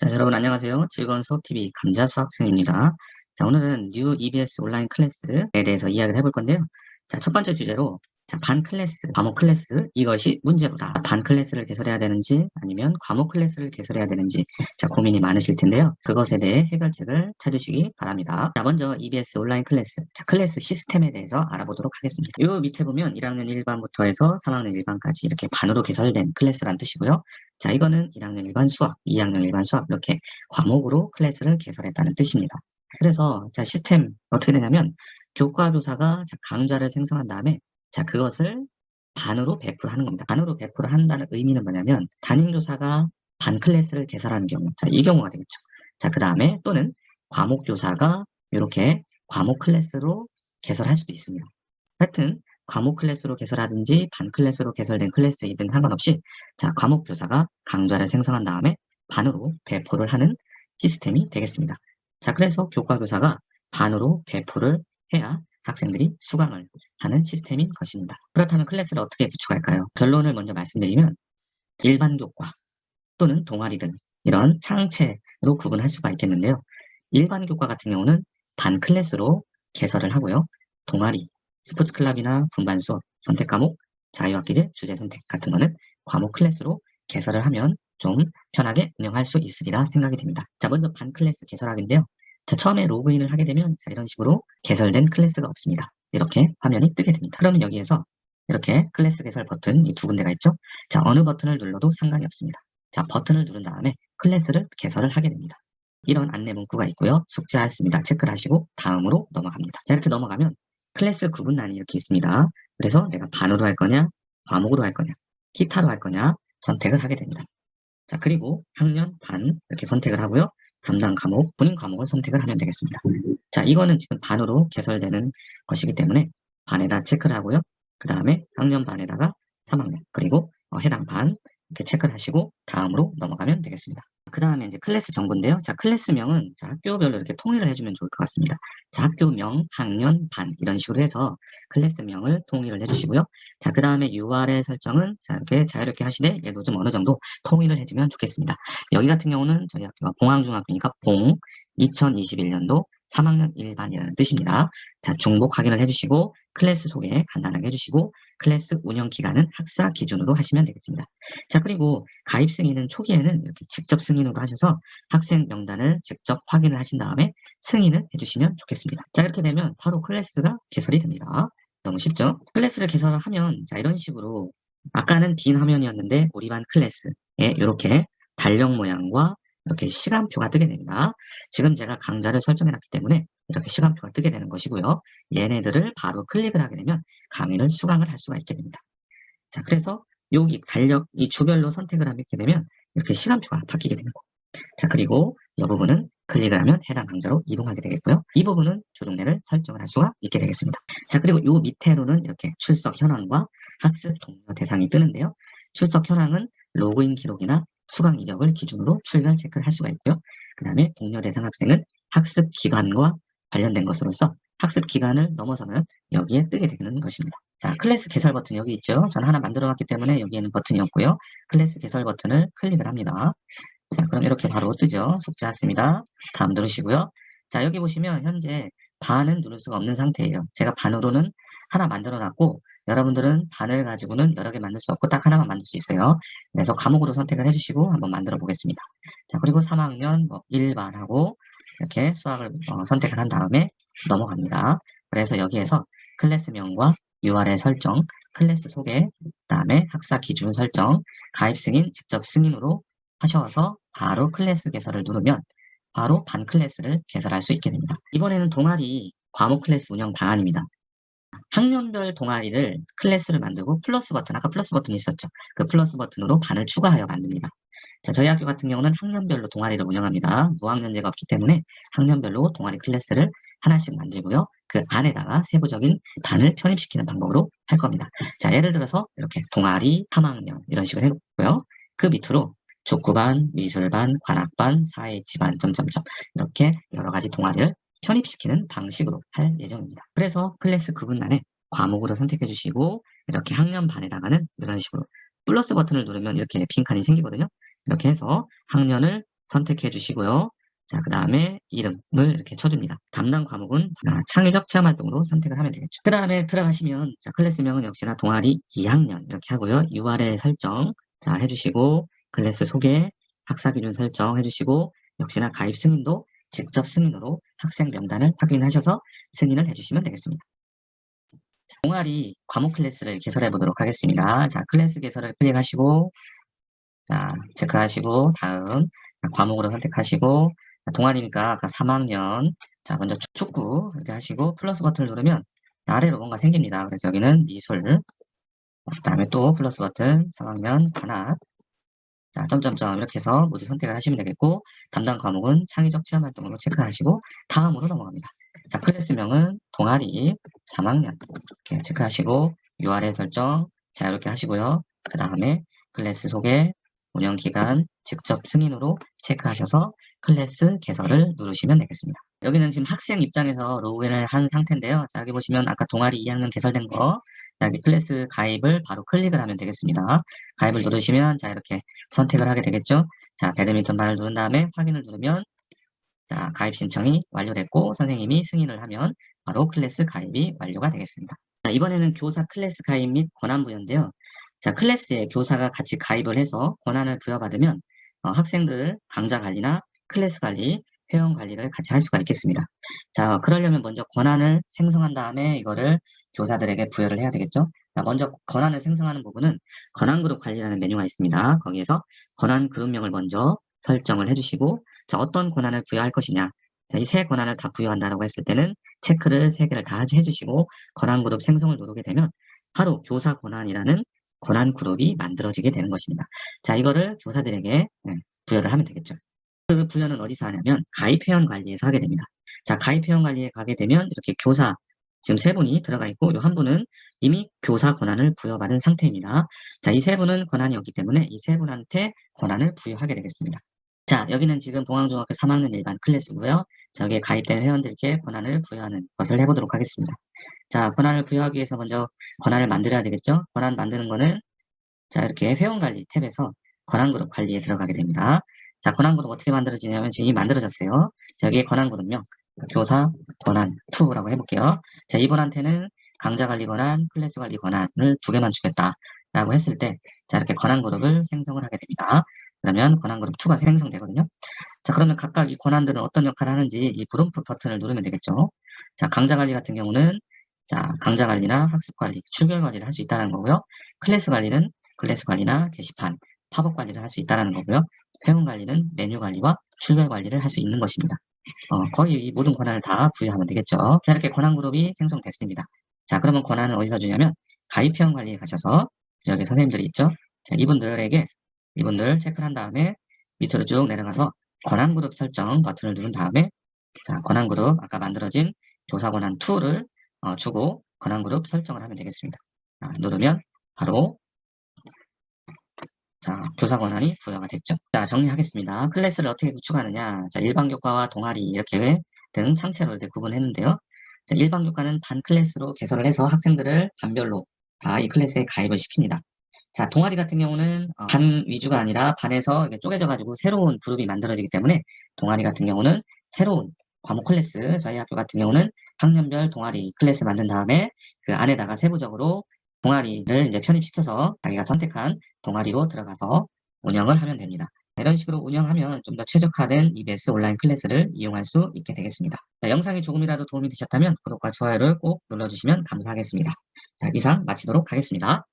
자, 여러분 안녕하세요. 즐거운 수업TV 감자 수학생입니다. 자, 오늘은 New EBS 온라인 클래스에 대해서 이야기를 해볼 건데요. 자, 첫 번째 주제로 자, 반 클래스, 과목 클래스 이것이 문제로다. 반 클래스를 개설해야 되는지 아니면 과목 클래스를 개설해야 되는지 자, 고민이 많으실 텐데요. 그것에 대해 해결책을 찾으시기 바랍니다. 자, 먼저 EBS 온라인 클래스, 자, 클래스 시스템에 대해서 알아보도록 하겠습니다. 요 밑에 보면 1학년 1반부터 해서 3학년 1반까지 이렇게 반으로 개설된 클래스란 뜻이고요. 자, 이거는 1학년 일반 수학, 2학년 일반 수학 이렇게 과목으로 클래스를 개설했다는 뜻입니다. 그래서 자, 시스템 어떻게 되냐면 교과교사가 자, 강좌를 생성한 다음에 자, 그것을 반으로 배포를 하는 겁니다. 반으로 배포를 한다는 의미는 뭐냐면 담임교사가 반 클래스를 개설하는 경우, 자, 이 경우가 되겠죠. 자, 그 다음에 또는 과목교사가 이렇게 과목 클래스로 개설할 수도 있습니다. 하여튼 과목 클래스로 개설하든지 반 클래스로 개설된 클래스이든 상관없이 자 과목 교사가 강좌를 생성한 다음에 반으로 배포를 하는 시스템이 되겠습니다. 자 그래서 교과 교사가 반으로 배포를 해야 학생들이 수강을 하는 시스템인 것입니다. 그렇다면 클래스를 어떻게 구축할까요? 결론을 먼저 말씀드리면 일반 교과 또는 동아리 등 이런 창체로 구분할 수가 있겠는데요. 일반 교과 같은 경우는 반 클래스로 개설을 하고요. 동아리, 스포츠 클럽이나 분반 수업, 선택 과목, 자유학기제, 주제 선택 같은 거는 과목 클래스로 개설을 하면 좀 편하게 운영할 수 있으리라 생각이 됩니다. 자, 먼저 반 클래스 개설하기인데요. 자, 처음에 로그인을 하게 되면 자, 이런 식으로 개설된 클래스가 없습니다. 이렇게 화면이 뜨게 됩니다. 그러면 여기에서 이렇게 클래스 개설 버튼 이 두 군데가 있죠. 자, 어느 버튼을 눌러도 상관이 없습니다. 자, 버튼을 누른 다음에 클래스를 개설을 하게 됩니다. 이런 안내 문구가 있고요. 숙제하였습니다. 체크를 하시고 다음으로 넘어갑니다. 자, 이렇게 넘어가면 클래스 구분란이 이렇게 있습니다. 그래서 내가 반으로 할 거냐, 과목으로 할 거냐, 기타로 할 거냐 선택을 하게 됩니다. 자, 그리고 학년, 반 이렇게 선택을 하고요. 담당 과목, 본인 과목을 선택을 하면 되겠습니다. 자, 이거는 지금 반으로 개설되는 것이기 때문에 반에다 체크를 하고요. 그 다음에 학년 반에다가 3학년, 그리고 어, 해당 반 이렇게 체크를 하시고 다음으로 넘어가면 되겠습니다. 그 다음에 이제 클래스 정보인데요. 자, 클래스명은 자, 학교별로 이렇게 통일을 해주면 좋을 것 같습니다. 자, 학교명, 학년, 반 이런 식으로 해서 클래스명을 통일을 해주시고요. 자, 그 다음에 URL 설정은 자, 이렇게 자유롭게 하시되 얘도 좀 어느 정도 통일을 해주면 좋겠습니다. 여기 같은 경우는 저희 학교가 봉황중학교니까 봉 2021년도 3학년 1반이라는 뜻입니다. 자, 중복 확인을 해주시고 클래스 소개 간단하게 해주시고 클래스 운영 기간은 학사 기준으로 하시면 되겠습니다. 자, 그리고 가입 승인은 초기에는 이렇게 직접 승인으로 하셔서 학생 명단을 직접 확인을 하신 다음에 승인을 해주시면 좋겠습니다. 자, 이렇게 되면 바로 클래스가 개설이 됩니다. 너무 쉽죠? 클래스를 개설을 하면 자, 이런 식으로 아까는 빈 화면이었는데 우리 반 클래스에 이렇게 달력 모양과 이렇게 시간표가 뜨게 됩니다. 지금 제가 강좌를 설정해 놨기 때문에 이렇게 시간표가 뜨게 되는 것이고요. 얘네들을 바로 클릭을 하게 되면 강의를 수강을 할 수가 있게 됩니다. 자, 그래서 여기 달력 이 주별로 선택을 하게 되면 이렇게 시간표가 바뀌게 됩니다. 자, 그리고 이 부분은 클릭을 하면 해당 강좌로 이동하게 되겠고요. 이 부분은 조종례를 설정을 할 수가 있게 되겠습니다. 자, 그리고 요 밑에로는 이렇게 출석 현황과 학습 동료 대상이 뜨는데요. 출석 현황은 로그인 기록이나 수강 이력을 기준으로 출결 체크를 할 수가 있고요. 그 다음에 동료 대상 학생은 학습 기간과 관련된 것으로서 학습 기간을 넘어서면 여기에 뜨게 되는 것입니다. 자, 클래스 개설 버튼 여기 있죠. 저는 하나 만들어 놨기 때문에 여기에는 버튼이 없고요. 클래스 개설 버튼을 클릭을 합니다. 자, 그럼 이렇게 바로 뜨죠. 숙제 했습니다. 다음 누르시고요. 자, 여기 보시면 현재 반은 누를 수가 없는 상태예요. 제가 반으로는 하나 만들어 놨고 여러분들은 반을 가지고는 여러 개 만들 수 없고 딱 하나만 만들 수 있어요. 그래서 과목으로 선택을 해주시고 한번 만들어 보겠습니다. 자, 그리고 3학년 뭐 1반하고 이렇게 수학을 어, 선택을 한 다음에 넘어갑니다. 그래서 여기에서 클래스명과 URL 설정, 클래스 소개, 그 다음에 학사 기준 설정, 가입 승인, 직접 승인으로 하셔서 바로 클래스 개설을 누르면 바로 반 클래스를 개설할 수 있게 됩니다. 이번에는 동아리 과목 클래스 운영 방안입니다. 학년별 동아리를 클래스를 만들고 플러스 버튼, 아까 플러스 버튼이 있었죠. 그 플러스 버튼으로 반을 추가하여 만듭니다. 자, 저희 학교 같은 경우는 학년별로 동아리를 운영합니다. 무학년제가 없기 때문에 학년별로 동아리 클래스를 하나씩 만들고요. 그 안에다가 세부적인 반을 편입시키는 방법으로 할 겁니다. 자, 예를 들어서 이렇게 동아리 3학년 이런 식으로 해놓고요. 그 밑으로 족구반, 미술반, 관악반, 사회치반, 점점점 이렇게 여러 가지 동아리를 편입시키는 방식으로 할 예정입니다. 그래서 클래스 구분란에 과목으로 선택해 주시고 이렇게 학년 반에다가는 이런 식으로 플러스 버튼을 누르면 이렇게 빈칸이 생기거든요. 이렇게 해서 학년을 선택해 주시고요. 자, 그 다음에 이름을 이렇게 쳐줍니다. 담당 과목은 아, 창의적 체험 활동으로 선택을 하면 되겠죠. 그 다음에 들어가시면 자, 클래스명은 역시나 동아리 2학년 이렇게 하고요. URL 설정 자 해주시고 클래스 소개, 학사 기준 설정 해주시고 역시나 가입 승인도 직접 승인으로 학생 명단을 확인하셔서 승인을 해주시면 되겠습니다. 자, 동아리 과목 클래스를 개설해 보도록 하겠습니다. 자, 클래스 개설을 클릭하시고 자, 체크하시고 다음 과목으로 선택하시고 동아리니까 아까 3학년 자 먼저 축- 축구 이렇게 하시고 플러스 버튼을 누르면 아래로 뭔가 생깁니다. 그래서 여기는 미술 그 다음에 또 플러스 버튼 3학년 관악 자 점점점 이렇게 해서 모두 선택을 하시면 되겠고 담당 과목은 창의적 체험 활동으로 체크하시고 다음으로 넘어갑니다. 자 클래스명은 동아리 3학년 이렇게 체크하시고 URL 설정 자 이렇게 하시고요. 그 다음에 클래스 소개 운영 기간 직접 승인으로 체크하셔서 클래스 개설을 누르시면 되겠습니다. 여기는 지금 학생 입장에서 로그인을 한 상태인데요. 자, 여기 보시면 아까 동아리 2학년 개설된 거, 여기 클래스 가입을 바로 클릭을 하면 되겠습니다. 가입을 누르시면 자, 이렇게 선택을 하게 되겠죠. 자, 배드민턴 바를 누른 다음에 확인을 누르면 자, 가입 신청이 완료됐고 선생님이 승인을 하면 바로 클래스 가입이 완료가 되겠습니다. 자, 이번에는 교사 클래스 가입 및 권한 부여인데요. 자, 클래스에 교사가 같이 가입을 해서 권한을 부여받으면 어, 학생들 강좌 관리나 클래스 관리, 회원 관리를 같이 할 수가 있겠습니다. 자, 그러려면 먼저 권한을 생성한 다음에 이거를 교사들에게 부여를 해야 되겠죠. 자, 먼저 권한을 생성하는 부분은 권한 그룹 관리라는 메뉴가 있습니다. 거기에서 권한 그룹명을 먼저 설정을 해주시고, 자, 어떤 권한을 부여할 것이냐. 자, 이세 권한을 다 부여한다라고 했을 때는 체크를 세 개를 다 해주시고, 권한 그룹 생성을 누르게 되면 바로 교사 권한이라는 권한 그룹이 만들어지게 되는 것입니다. 자, 이거를 교사들에게 예, 부여를 하면 되겠죠. 그 부여는 어디서 하냐면 가입 회원 관리에서 하게 됩니다. 자, 가입 회원 관리에 가게 되면 이렇게 교사 지금 세 분이 들어가 있고 요 한 분은 이미 교사 권한을 부여받은 상태입니다. 자, 이 세 분은 권한이 없기 때문에 이 세 분한테 권한을 부여하게 되겠습니다. 자, 여기는 지금 봉황중학교 3학년 일반 클래스고요. 저기에 가입된 회원들께 권한을 부여하는 것을 해보도록 하겠습니다. 자, 권한을 부여하기 위해서 먼저 권한을 만들어야 되겠죠? 권한 만드는 거는 자, 이렇게 회원 관리 탭에서 권한 그룹 관리에 들어가게 됩니다. 자, 권한 그룹 어떻게 만들어지냐면 지금 이미 만들어졌어요. 여기에 권한 그룹명 교사 권한 2라고 해볼게요. 자, 이분한테는 강좌 관리 권한, 클래스 관리 권한을 두 개만 주겠다라고 했을 때, 자, 이렇게 권한 그룹을 생성을 하게 됩니다. 그러면 권한 그룹 2가 생성되거든요. 자, 그러면 각각 이 권한들은 어떤 역할을 하는지 이 브롬프 버튼을 누르면 되겠죠. 자, 강좌 관리 같은 경우는 자, 강좌 관리나 학습 관리, 출결 관리를 할 수 있다는 거고요. 클래스 관리는 클래스 관리나 게시판, 팝업 관리를 할 수 있다는 거고요. 회원 관리는 메뉴 관리와 출결 관리를 할 수 있는 것입니다. 어, 거의 이 모든 권한을 다 부여하면 되겠죠. 자, 이렇게 권한 그룹이 생성됐습니다. 자, 그러면 권한을 어디서 주냐면 가입 회원 관리에 가셔서 여기 선생님들이 있죠. 자, 이분들에게 이분들 체크를 한 다음에 밑으로 쭉 내려가서 권한 그룹 설정 버튼을 누른 다음에 자, 권한 그룹 아까 만들어진 교사 권한 2를 어, 주고 권한 그룹 설정을 하면 되겠습니다. 자, 누르면 바로 자, 교사 권한이 부여가 됐죠. 자, 정리하겠습니다. 클래스를 어떻게 구축하느냐. 자, 일반 교과와 동아리 이렇게 등 창체로 이렇게 구분했는데요. 자, 일반 교과는 반 클래스로 개설을 해서 학생들을 반별로 다 이 클래스에 가입을 시킵니다. 자, 동아리 같은 경우는 어, 반 위주가 아니라 반에서 이렇게 쪼개져가지고 새로운 그룹이 만들어지기 때문에 동아리 같은 경우는 새로운 과목 클래스, 저희 학교 같은 경우는 학년별 동아리 클래스 만든 다음에 그 안에다가 세부적으로 동아리를 이제 편입시켜서 자기가 선택한 동아리로 들어가서 운영을 하면 됩니다. 이런 식으로 운영하면 좀 더 최적화된 EBS 온라인 클래스를 이용할 수 있게 되겠습니다. 자, 영상이 조금이라도 도움이 되셨다면 구독과 좋아요를 꼭 눌러주시면 감사하겠습니다. 자, 이상 마치도록 하겠습니다.